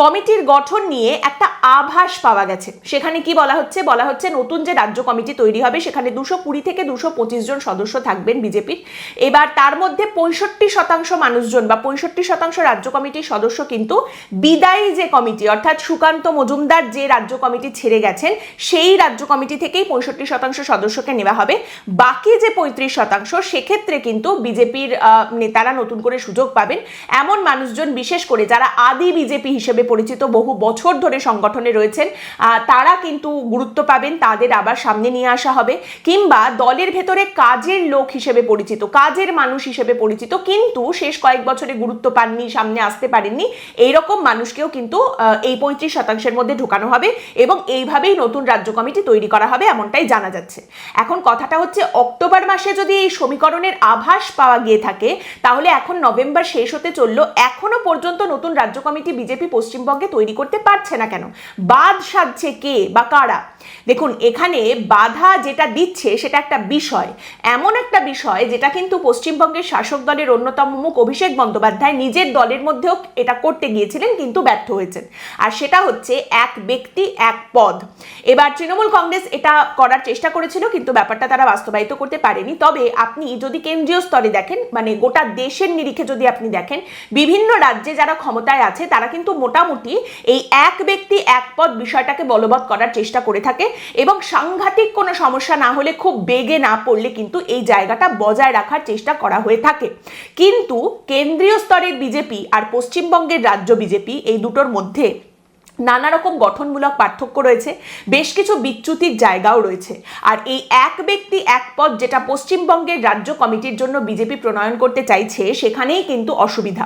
কমিটির গঠন নিয়ে একটা আভাস পাওয়া গেছে। সেখানে কি বলা হচ্ছে? বলা হচ্ছে নতুন যে রাজ্য কমিটি তৈরি হবে, সেখানে দুশো কুড়ি থেকে দুশো পঁচিশ জন সদস্য থাকবেন বিজেপির। এবার তার মধ্যে পঁয়ষট্টি শতাংশ মানুষজন বা পঁয়ষট্টি শতাংশ রাজ্য কমিটির সদস্য কিন্তু বিদায়ী যে কমিটি, অর্থাৎ সুকান্ত মজুমদার যে রাজ্য কমিটি ছেড়ে গেছেন, সেই রাজ্য কমিটি থেকেই পঁয়ষট্টি শতাংশ সদস্যকে নেওয়া হবে। বাকি যে পঁয়ত্রিশ শতাংশ, সেক্ষেত্রে কিন্তু বিজেপির নেতারা নতুন করে সুযোগ পাবেন। এমন মানুষজন বিশেষ করে যারা আদি বিজেপি হিসেবে পরিচিত, বহু বছর ধরে সংগঠনে রয়েছেন। তারা কিন্তু গুরুত্ব পাবেন, তাদের আবার সামনে নিয়ে আসা হবে। কিংবা দলের ভেতরে কাজের লোক হিসেবে পরিচিত, কাজের মানুষ হিসেবে পরিচিত, কিন্তু শেষ কয়েক বছরে গুরুত্ব পাননি, সামনে আসতে পারেননি, এইরকম মানুষকেও কিন্তু এই পঁয়ত্রিশ শতাংশের মধ্যে ঢোকানো হবে এবং এইভাবেই নতুন রাজ্য কমিটি তৈরি করা হবে এমনটাই জানা যাচ্ছে। এখন কথাটা হচ্ছে, অক্টোবর মাসে যদি এই সমীকরণের আভাস পাওয়া গিয়ে থাকে, তাহলে এখন নভেম্বর শেষ হতে চলল, এখনও পর্যন্ত নতুন রাজ্য কমিটি বিজেপি পশ্চিমবঙ্গে তৈরি করতে পারছে না কেন? বাদ সাধছে কে বা কারা? দেখুন, এখানে বাধা যেটা দিচ্ছে সেটা একটা বিষয়। এমন একটা বিষয় যেটা কিন্তু পশ্চিমবঙ্গের শাসক দলের অন্যতম মুখ অভিষেক বন্দ্যোপাধ্যায় নিজের দলের মধ্যেও এটা করতে গিয়েছিলেন, কিন্তু ব্যর্থ হয়েছেন। আর সেটা হচ্ছে এক ব্যক্তি, এক পদ। এবার তৃণমূল কংগ্রেস এটা করার চেষ্টা করেছিল, কিন্তু ব্যাপারটা তারা বাস্তবায়িত করতে পারেনি। তবে আপনি যদি কেন্দ্রীয় স্তরে দেখেন মানে গোটা দেশের নিরিখে যদি আপনি দেখেন, বিভিন্ন রাজ্যে যারা ক্ষমতায় আছে, তারা কিন্তু মোটামুটি এই এক ব্যক্তি এক পদ বিষয়টাকে বলবৎ করার চেষ্টা করে থাকে এবং সাংঘাতিক কোনো সমস্যা না হলে খুব বেগে না পড়লে কিন্তু এই জায়গাটা বজায় রাখার চেষ্টা করা হয়ে থাকে। কিন্তু কেন্দ্রীয় স্তরের বিজেপি আর পশ্চিমবঙ্গের রাজ্য বিজেপি এই দুটোর মধ্যে নানা রকম গঠনমূলক পার্থক্য রয়েছে, বেশ কিছু বিচ্যুতির জায়গাও রয়েছে। আর এই এক ব্যক্তি এক পদ যেটা পশ্চিমবঙ্গের রাজ্য কমিটির জন্য বিজেপি প্রণয়ন করতে চাইছে সেখানেই কিন্তু অসুবিধা।